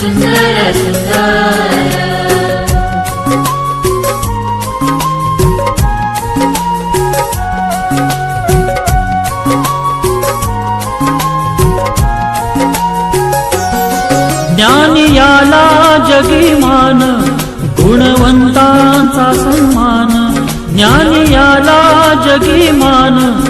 सुंदर सुंदर. जगीमान गुणवंतांचा सन्मान. ज्ञानियाला जगीमान